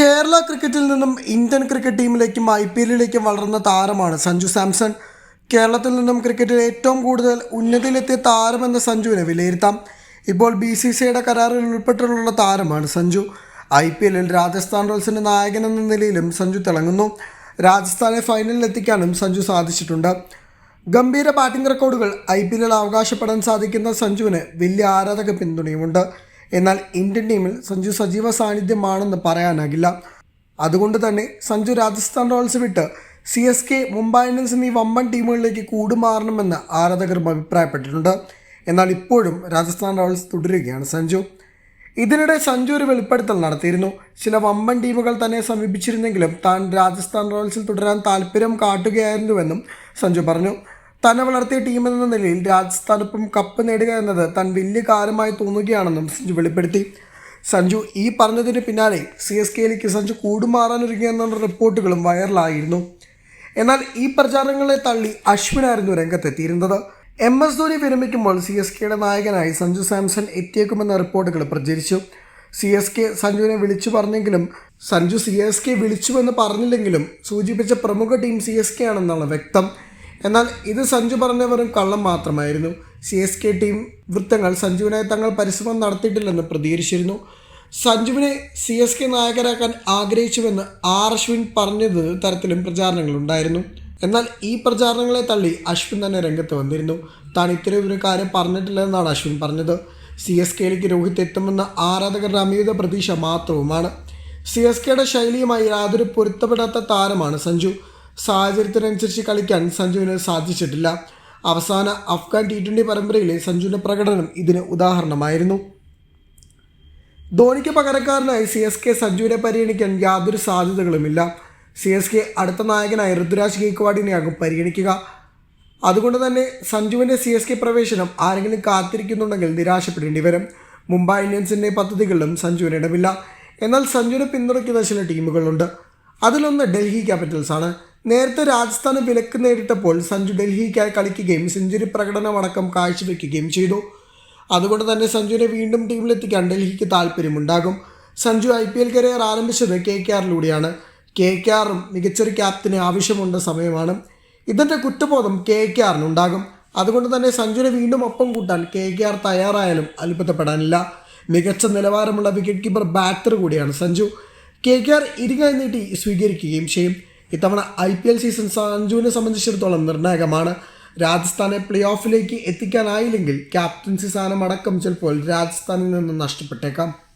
കേരള ക്രിക്കറ്റിൽ നിന്നും Indian cricket ടീമിലേക്കും ഐ പി എല്ലിലേക്കും വളർന്ന താരമാണ് സഞ്ജു സാംസൺ. കേരളത്തിൽ നിന്നും ക്രിക്കറ്റിൽ ഏറ്റവും കൂടുതൽ ഉന്നതിയിലെത്തിയ താരമെന്ന സഞ്ജുവിനെ വിലയിരുത്താം. ഇപ്പോൾ ബി സി സിയുടെ കരാറിൽ ഉൾപ്പെട്ടിട്ടുള്ള താരമാണ് സഞ്ജു. ഐ പി എല്ലിൽ രാജസ്ഥാൻ റോയൽസിന്റെ നായകൻ എന്ന നിലയിലും സഞ്ജു തിളങ്ങുന്നു. രാജസ്ഥാനെ ഫൈനലിൽ എത്തിക്കാനും സഞ്ജു സാധിച്ചിട്ടുണ്ട്. ഗംഭീര ബാറ്റിംഗ് റെക്കോർഡുകൾ ഐ പി എല്ലിൽ അവകാശപ്പെടാൻ സാധിക്കുന്ന സഞ്ജുവിന് വലിയ ആരാധക പിന്തുണയുമുണ്ട്. എന്നാൽ ഇന്ത്യൻ ടീമിൽ സഞ്ജു സജീവ സാന്നിധ്യമാണെന്ന് പറയാനാകില്ല. അതുകൊണ്ട് തന്നെ സഞ്ജു രാജസ്ഥാൻ റോയൽസ് വിട്ട് C S K Mumbai Indians എന്നീ വമ്പൻ ടീമുകളിലേക്ക് കൂടുമാറണമെന്ന് ആരാധകർ അഭിപ്രായപ്പെട്ടിട്ടുണ്ട്. എന്നാൽ ഇപ്പോഴും രാജസ്ഥാൻ റോയൽസ് തുടരുകയാണ് സഞ്ജു. ഇതിനിടെ സഞ്ജു ഒരു വെളിപ്പെടുത്തൽ നടത്തിയിരുന്നു. ചില വമ്പൻ ടീമുകൾ തന്നെ സമീപിച്ചിരുന്നെങ്കിലും താൻ രാജസ്ഥാൻ റോയൽസിൽ തുടരാൻ താല്പര്യം കാട്ടുകയായിരുന്നുവെന്നും സഞ്ജു പറഞ്ഞു. തന്നെ വളർത്തിയ ടീം എന്ന നിലയിൽ രാജസ്ഥാനൊപ്പം കപ്പ് നേടുക എന്നത് താൻ വലിയ കാര്യമായി തോന്നുകയാണെന്നും സഞ്ജു വെളിപ്പെടുത്തി. സഞ്ജു ഈ പറഞ്ഞതിന് പിന്നാലെ സി എസ് കെയിലേക്ക് സഞ്ജു കൂടുമാറാനൊരുങ്ങിയെന്ന റിപ്പോർട്ടുകളും വൈറലായിരുന്നു. എന്നാൽ ഈ പ്രചാരണങ്ങളെ തള്ളി അശ്വിനായിരുന്നു രംഗത്തെത്തിയിരുന്നത്. എം എസ് ധോനി വിരമിക്കുമ്പോൾ സി എസ് കെയുടെ നായകനായി സഞ്ജു സാംസൺ എത്തിയേക്കുമെന്ന റിപ്പോർട്ടുകൾ പ്രചരിച്ചു. സി എസ് കെ സഞ്ജുവിനെ വിളിച്ചു പറഞ്ഞെങ്കിലും സഞ്ജു സി എസ് കെ വിളിച്ചുവെന്ന് പറഞ്ഞില്ലെങ്കിലും സൂചിപ്പിച്ച പ്രമുഖ ടീം സി എസ് കെ ആണെന്നാണ് വ്യക്തം. എന്നാൽ ഇത് സഞ്ജു പറഞ്ഞ വെറും കള്ളം മാത്രമായിരുന്നു. സി എസ് കെ ടീം വൃത്തങ്ങൾ സഞ്ജുവിനായി തങ്ങൾ പരിശ്രമം നടത്തിയിട്ടില്ലെന്ന് പ്രതികരിച്ചിരുന്നു. സഞ്ജുവിനെ സി എസ് കെ നായകരാക്കാൻ ആഗ്രഹിച്ചുവെന്ന് ആർ അശ്വിൻ പറഞ്ഞത് തരത്തിലും പ്രചാരണങ്ങളുണ്ടായിരുന്നു. എന്നാൽ ഈ പ്രചാരണങ്ങളെ തള്ളി അശ്വിൻ തന്നെ രംഗത്ത് വന്നിരുന്നു. താൻ ഇത്തരം ഒരു കാര്യം പറഞ്ഞിട്ടില്ലെന്നാണ് അശ്വിൻ പറഞ്ഞത്. സി എസ് കെയിലേക്ക് രോഹിത് എത്തുമെന്ന ആരാധകരുടെ അമിത പ്രതീക്ഷ മാത്രവുമാണ്. സി എസ് കെയുടെ ശൈലിയുമായി യാതൊരു പൊരുത്തപ്പെടാത്ത താരമാണ് സഞ്ജു. സാഹചര്യത്തിനനുസരിച്ച് കളിക്കാൻ സഞ്ജുവിന് സാധിച്ചിട്ടില്ല. അവസാന അഫ്ഗാൻ ടി ട്വന്റി പരമ്പരയിലെ സഞ്ജുവിന്റെ പ്രകടനം ഇതിന് ഉദാഹരണമായിരുന്നു. ധോണിക്ക് പകരക്കാരനായി സി എസ് കെ സഞ്ജുവിനെ പരിഗണിക്കാൻ യാതൊരു സാധ്യതകളുമില്ല. സി എസ് കെ അടുത്ത നായകനായ ഋതുരാജ് ഗെയ്ക്വാഡിനെയാകും പരിഗണിക്കുക. അതുകൊണ്ട് തന്നെ സഞ്ജുവിന്റെ സി എസ് കെ പ്രവേശനം ആരെങ്കിലും കാത്തിരിക്കുന്നുണ്ടെങ്കിൽ നിരാശപ്പെടേണ്ടി വരും. മുംബൈ ഇന്ത്യൻസിന്റെ പദ്ധതികളിലും സഞ്ജുവിന് ഇടമില്ല. എന്നാൽ സഞ്ജുവിനെ പിന്തുണയ്ക്കുന്ന ചില ടീമുകളുണ്ട്. അതിലൊന്ന് ഡൽഹി ക്യാപിറ്റൽസ് ആണ്. നേരത്തെ രാജസ്ഥാന് വിലക്ക് നേരിട്ടപ്പോൾ സഞ്ജു ഡൽഹിക്കായി കളിക്കുകയും സെഞ്ചുറി പ്രകടനമടക്കം കാഴ്ചവെക്കുകയും ചെയ്തു. അതുകൊണ്ട് തന്നെ സഞ്ജുവിനെ വീണ്ടും ടീമിലെത്തിക്കാൻ ഡൽഹിക്ക് താല്പര്യമുണ്ടാകും Sanju I P L career ആരംഭിച്ചത് കെ കെ ആറിലൂടെയാണ്. കെ കെ ആറും മികച്ചൊരു ക്യാപ്റ്റന് ആവശ്യമുണ്ട സമയമാണ്. ഇതിന്റെ കുറ്റബോധം കെ കെ ആറിനുണ്ടാകും. അതുകൊണ്ട് തന്നെ സഞ്ജുവിനെ വീണ്ടും ഒപ്പം കൂട്ടാൻ കെ കെ ആർ തയ്യാറായാലും അത്ഭുതപ്പെടാനില്ല. മികച്ച നിലവാരമുള്ള വിക്കറ്റ് കീപ്പർ ബാറ്റർ കൂടിയാണ് സഞ്ജു. കെ കെ ആർ ഇരുകൈ നീട്ടി സ്വീകരിക്കുകയും ചെയ്യും. ഇത്തവണ ഐ പി എൽ സീസൺ സഞ്ജുവിനെ സംബന്ധിച്ചിടത്തോളം നിർണായകമാണ്. രാജസ്ഥാനെ പ്ലേ ഓഫിലേക്ക് എത്തിക്കാനായില്ലെങ്കിൽ ക്യാപ്റ്റൻസി സ്ഥാനം അടക്കം ചിലപ്പോൾ രാജസ്ഥാനിൽ നിന്ന് നഷ്ടപ്പെട്ടേക്കാം.